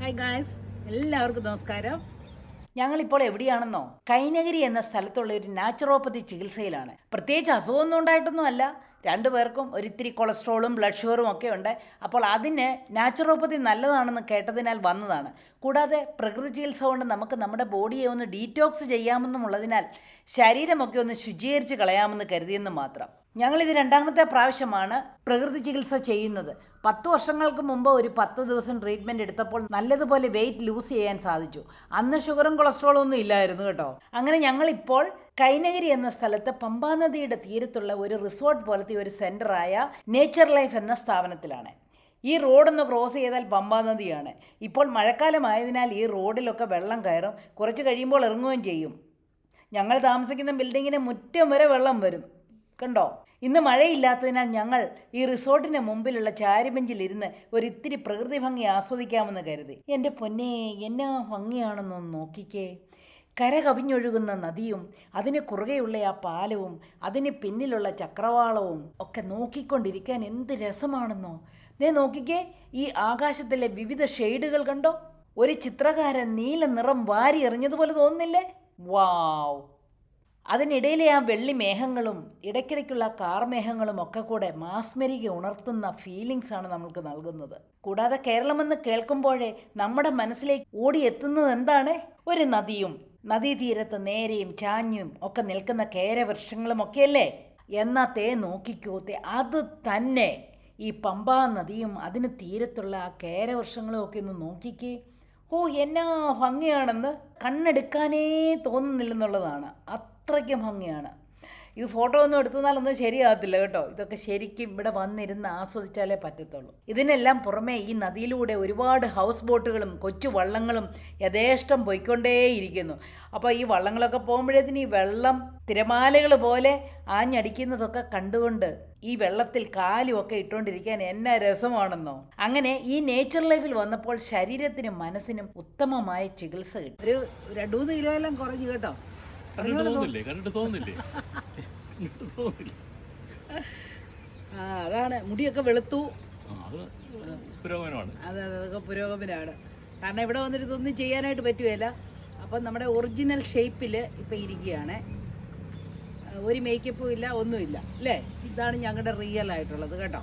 Hi എല്ലാവർക്കും നമസ്കാരം. ഞങ്ങളിപ്പോൾ എവിടെയാണെന്നോ? കൈനഗിരി എന്ന സ്ഥലത്തുള്ള ഒരു നാച്ചുറോപ്പതി ചികിത്സയിലാണ്. പ്രത്യേകിച്ച് അസുഖമൊന്നും ഉണ്ടായിട്ടൊന്നും അല്ല രണ്ടു പേർക്കും ഒരിത്തിരി കൊളസ്ട്രോളും ബ്ലഡ് ഷുഗറും ഒക്കെ ഉണ്ട്. അപ്പോൾ അതിന് നാച്ചുറോപ്പതി നല്ലതാണെന്ന് കേട്ടതിനാൽ വന്നതാണ്. കൂടാതെ പ്രകൃതി ചികിത്സ കൊണ്ട് നമുക്ക് നമ്മുടെ ബോഡിയെ ഒന്ന് ഡീറ്റോക്സ് ചെയ്യാമെന്നുമുള്ളതിനാൽ ശരീരമൊക്കെ ഒന്ന് ശുചീകരിച്ച് കളയാമെന്ന് കരുതിയെന്ന് മാത്രം. ഞങ്ങളിത് രണ്ടാമത്തെ പ്രാവശ്യമാണ് പ്രകൃതി ചികിത്സ ചെയ്യുന്നത്. പത്ത് വർഷങ്ങൾക്ക് മുമ്പ് ഒരു പത്ത് ദിവസം ട്രീറ്റ്മെന്റ് എടുത്തപ്പോൾ നല്ലതുപോലെ വെയിറ്റ് ലൂസ് ചെയ്യാൻ സാധിച്ചു. അന്ന് ഷുഗറും കൊളസ്ട്രോളും ഒന്നും ഇല്ലായിരുന്നു കേട്ടോ. അങ്ങനെ ഞങ്ങളിപ്പോൾ കൈനഗിരി എന്ന സ്ഥലത്ത് പമ്പാ നദിയുടെ തീരത്തുള്ള ഒരു റിസോർട്ട് പോലത്തെ ഒരു സെന്ററായ നേച്ചർ ലൈഫ് എന്ന സ്ഥാപനത്തിലാണ്. ഈ റോഡൊന്ന് ക്രോസ് ചെയ്താൽ പമ്പാ നദിയാണ്. ഇപ്പോൾ മഴക്കാലമായതിനാൽ ഈ റോഡിലൊക്കെ വെള്ളം കയറും. കുറച്ച് കഴിയുമ്പോൾ ഇറങ്ങുകയും ചെയ്യും. ഞങ്ങൾ താമസിക്കുന്ന ബിൽഡിങ്ങിന് മുറ്റം വരെ വെള്ളം വരും. കണ്ടോ? ഇന്ന് മഴയില്ലാത്തതിനാൽ ഞങ്ങൾ ഈ റിസോർട്ടിന് മുമ്പിലുള്ള ചാരിബെഞ്ചിലിരുന്ന് ഒരിത്തിരി പ്രകൃതി ഭംഗി ആസ്വദിക്കാമെന്ന് കരുതി. എന്റെ പൊന്നെ എന്നാ ഭംഗിയാണെന്നൊന്ന് നോക്കിക്കേ. കര കവിഞ്ഞൊഴുകുന്ന നദിയും അതിന് കുറുകെയുള്ള ആ പാലവും അതിന് പിന്നിലുള്ള ചക്രവാളവും ഒക്കെ നോക്കിക്കൊണ്ടിരിക്കാൻ എന്ത് രസമാണെന്നോ. നീ നോക്കിക്കേ ഈ ആകാശത്തിലെ വിവിധ ഷെയ്ഡുകൾ കണ്ടോ? ഒരു ചിത്രകാരൻ നീല നിറം വാരി എറിഞ്ഞതുപോലെ തോന്നുന്നില്ലേ? വാവ് അതിനിടയിലെ ആ വെള്ളി മേഘങ്ങളും ഇടയ്ക്കിടയ്ക്കുള്ള കാർമേഘങ്ങളും ഒക്കെ കൂടെ മാസ്മരിക ഉണർത്തുന്ന ഫീലിങ്സ് ആണ് നമ്മൾക്ക് നൽകുന്നത്. കൂടാതെ കേരളമെന്ന് കേൾക്കുമ്പോഴേ നമ്മുടെ മനസ്സിലേക്ക് ഓടിയെത്തുന്നത് എന്താണ്? ഒരു നദിയും. നദീതീരത്ത് നേരെയും ചാഞ്ഞും ഒക്കെ നിൽക്കുന്ന കേരവൃക്ഷങ്ങളും ഒക്കെയല്ലേ? എന്നാ തേ നോക്കിക്കോ തേ അത് തന്നെ. ഈ പമ്പാ നദിയും അതിന് തീരത്തുള്ള ആ കേരവൃക്ഷങ്ങളും ഒക്കെ ഒന്ന് നോക്കിക്കേ. ഓ എന്നാ ഭംഗിയാണെന്ന് കണ്ണെടുക്കാനേ തോന്നുന്നില്ലെന്നുള്ളതാണ്. അത്രയ്ക്കും ഭംഗിയാണ്. ഈ ഫോട്ടോ ഒന്നും എടുത്താലൊന്നും ശരിയാകത്തില്ല കേട്ടോ. ഇതൊക്കെ ശരിക്കും ഇവിടെ വന്നിരുന്ന് ആസ്വദിച്ചാലേ പറ്റത്തുള്ളൂ. ഇതിനെല്ലാം പുറമേ ഈ നദിയിലൂടെ ഒരുപാട് ഹൗസ് ബോട്ടുകളും കൊച്ചു വള്ളങ്ങളും യഥേഷ്ടം പോയിക്കൊണ്ടേയിരിക്കുന്നു. അപ്പോൾ ഈ വള്ളങ്ങളൊക്കെ പോകുമ്പോഴേതിന് ഈ വെള്ളം തിരമാലകൾ പോലെ ആഞ്ഞടിക്കുന്നതൊക്കെ കണ്ടുകൊണ്ട് ഈ വെള്ളത്തിൽ കാലും ഒക്കെ ഇട്ടുകൊണ്ടിരിക്കാൻ എന്നാ രസമാണെന്നോ? അങ്ങനെ ഈ നേച്ചർ ലൈഫിൽ വന്നപ്പോൾ ശരീരത്തിനും മനസ്സിനും ഉത്തമമായ ചികിത്സ കിട്ടും. ഒരു രണ്ടു മൂന്ന് കിലോ എല്ലാം കുറഞ്ഞു കേട്ടോ. കണ്ടിട്ട് തോന്നില്ലേ? കണ്ടിട്ട് തോന്നില്ലേ? ആ അതാണ്. മുടിയൊക്കെ വെളുത്തു. അതെ അത് പുരോഗമനമാണ്. അതെ അതൊക്കെ പുരോഗമനമാണ്. കാരണം ഇവിടെ വന്നിട്ട് ഇതൊന്നും ചെയ്യാനായിട്ട് പറ്റുകയില്ല. അപ്പം നമ്മുടെ ഒറിജിനൽ ഷേപ്പിൽ ഇപ്പം ഇരിക്കുകയാണ്. ഒരു മേക്കപ്പും ഇല്ല ഒന്നുമില്ല. അല്ലേ? ഇതാണ് ഞങ്ങളുടെ റിയൽ ആയിട്ടുള്ളത് കേട്ടോ.